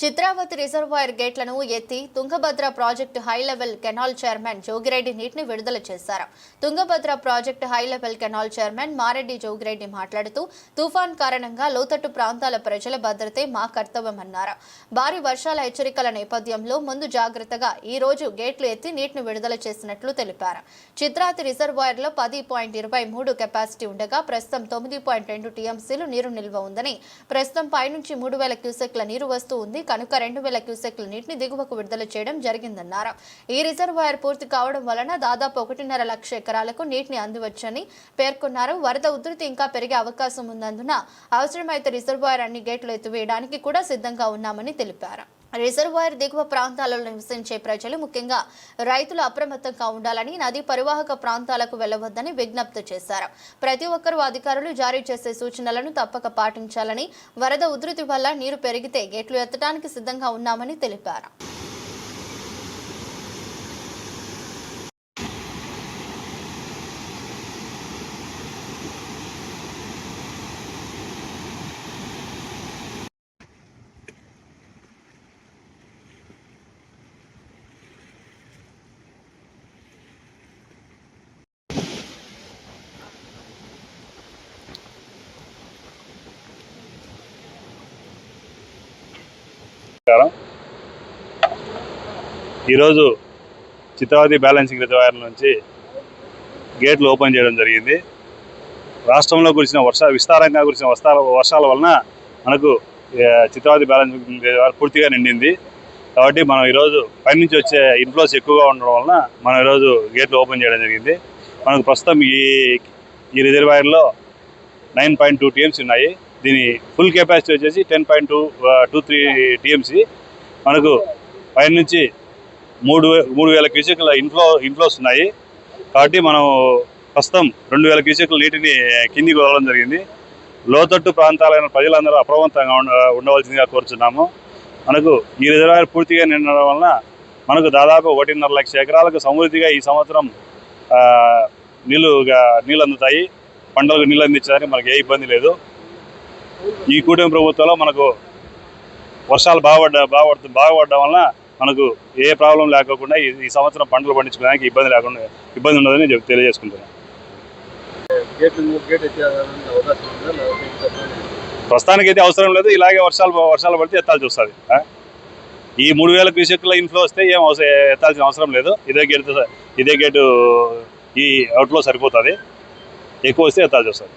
Chitravati reservoir గేట్లను ఎత్తి Tungabhadra project high level canal chairman Jogireddy నీటిని విడుదల చేశారు. Tungabhadra project high level canal chairman Mareddy Jogireddy మాట్లాడుతూ తుఫాన్ కారణంగా లోతట్టు ప్రాంతాల ప్రజల భద్రతే మా కర్తవ్యమన్నారు. భారీ వర్షాల హెచ్చరికల నేపథ్యంలో ముందు జాగ్రత్తగా ఈ రోజు గేట్లు ఎత్తి నీటిని విడుదల చేసినట్లు తెలిపారు. చిత్రాతి రిజర్వాయర్లో పది పాయింట్ ఇరవై మూడు కెపాసిటీ ఉండగా ప్రస్తుతం తొమ్మిది పాయింట్ రెండు టీఎంసీలు నీరు నిల్వ ఉందని ప్రస్తుతం పైనుంచి మూడు వేల క్యూసెక్ల నీరు వస్తూ ఉంది. కనుక రెండు వేల క్యూసెక్ల నీటిని దిగువకు విడుదల చేయడం జరిగిందన్నారు. ఈ రిజర్వాయర్ పూర్తి కావడం వలన దాదాపు ఒకటిన్నర లక్ష ఎకరాలకు నీటిని అందివచ్చని పేర్కొన్నారు. వరద ఉధృతి ఇంకా పెరిగే అవకాశం ఉన్నందున అవసరమైతే రిజర్వాయర్ అన్ని గేట్లు ఎత్తివేయడానికి కూడా సిద్ధంగా ఉన్నామని తెలిపారు. రిజర్వాయర్ దిగువ ప్రాంతాలలో నివసించే ప్రజలు ముఖ్యంగా రైతులు అప్రమత్తంగా ఉండాలని నదీ పరివాహక ప్రాంతాలకు వెళ్ళవద్దని విజ్ఞప్తి చేశారు. ప్రతి ఒక్కరూ అధికారులు జారీ చేసే సూచనలను తప్పక పాటించాలని వరద ఉధృతి వల్ల నీరు పెరిగితే గేట్లు ఎత్తడానికి సిద్ధంగా ఉన్నామని తెలిపారు. నమస్కారం. ఈరోజు చిత్రావతి బ్యాలెన్సింగ్ రిజర్వాయర్ నుంచి గేట్లు ఓపెన్ చేయడం జరిగింది. రాష్ట్రంలో కురిసిన వర్ష విస్తారంగా కురిసిన వర్షాల వర్షాల వలన మనకు ఏ, చిత్రావతి బ్యాలెన్సింగ్ రిజర్వాయర్ పూర్తిగా నిండింది. కాబట్టి మనం ఈరోజు పైనుంచి వచ్చే ఇన్ఫ్లోస్ ఎక్కువగా ఉండడం వలన మనం ఈరోజు గేట్లు ఓపెన్ చేయడం జరిగింది. మనకు ప్రస్తుతం ఈ ఈ రిజర్వాయర్లో నైన్ పాయింట్ టూ టీఎంసీ ఉన్నాయి. దీని ఫుల్ కెపాసిటీ వచ్చేసి ten point two two three TMC. మనకు పైన నుంచి మూడు మూడు వేల క్యూసెక్ల ఇన్ఫ్లో ఇన్ఫ్లోస్ ఉన్నాయి. కాబట్టి మనం ప్రస్తుతం రెండు వేల క్యూసెక్ల నీటిని కిందికి వదలడం జరిగింది. లోతట్టు ప్రాంతాలైన ప్రజలందరూ అప్రమత్తంగా ఉండ ఉండవలసిందిగా కోరుచున్నాము. మనకు ఈ రిజర్వాయర్ పూర్తిగా నిండడం వలన మనకు దాదాపు ఒకటిన్నర లక్ష ఎకరాలకు సమృద్ధిగా ఈ సంవత్సరం నీళ్ళుగా నీళ్ళుగా నీళ్ళు అందుతాయి. పంటలకు నీళ్ళు అందించడానికి మనకు ఏ ఇబ్బంది లేదు. ఈ కూటమి ప్రభుత్వంలో మనకు వర్షాలు బాగుపడ్డ బాగుపడుతు బాగుపడడం వలన మనకు ఏ ప్రాబ్లం లేకోకుండా ఈ సంవత్సరం పంటలు పండించుకోవడానికి ఇబ్బంది లేకుండా ఇబ్బంది ఉండదని చెప్ తెలియజేసుకుంటున్నాను. ప్రస్తుతానికి అయితే అవసరం లేదు. ఇలాగే వర్షాలు వర్షాలు పడితే ఎత్తాల్సి వస్తుంది? ఈ మూడు వేల క్యూసెక్ల ఇన్ఫ్లో వస్తే ఏం అవసరం ఎత్తాల్సిన అవసరం లేదు. ఇదే గేట్ ఇదే గేటు ఈ అవుట్లో సరిపోతుంది. ఎక్కువ వస్తే ఎత్తాల్సి వస్తుంది.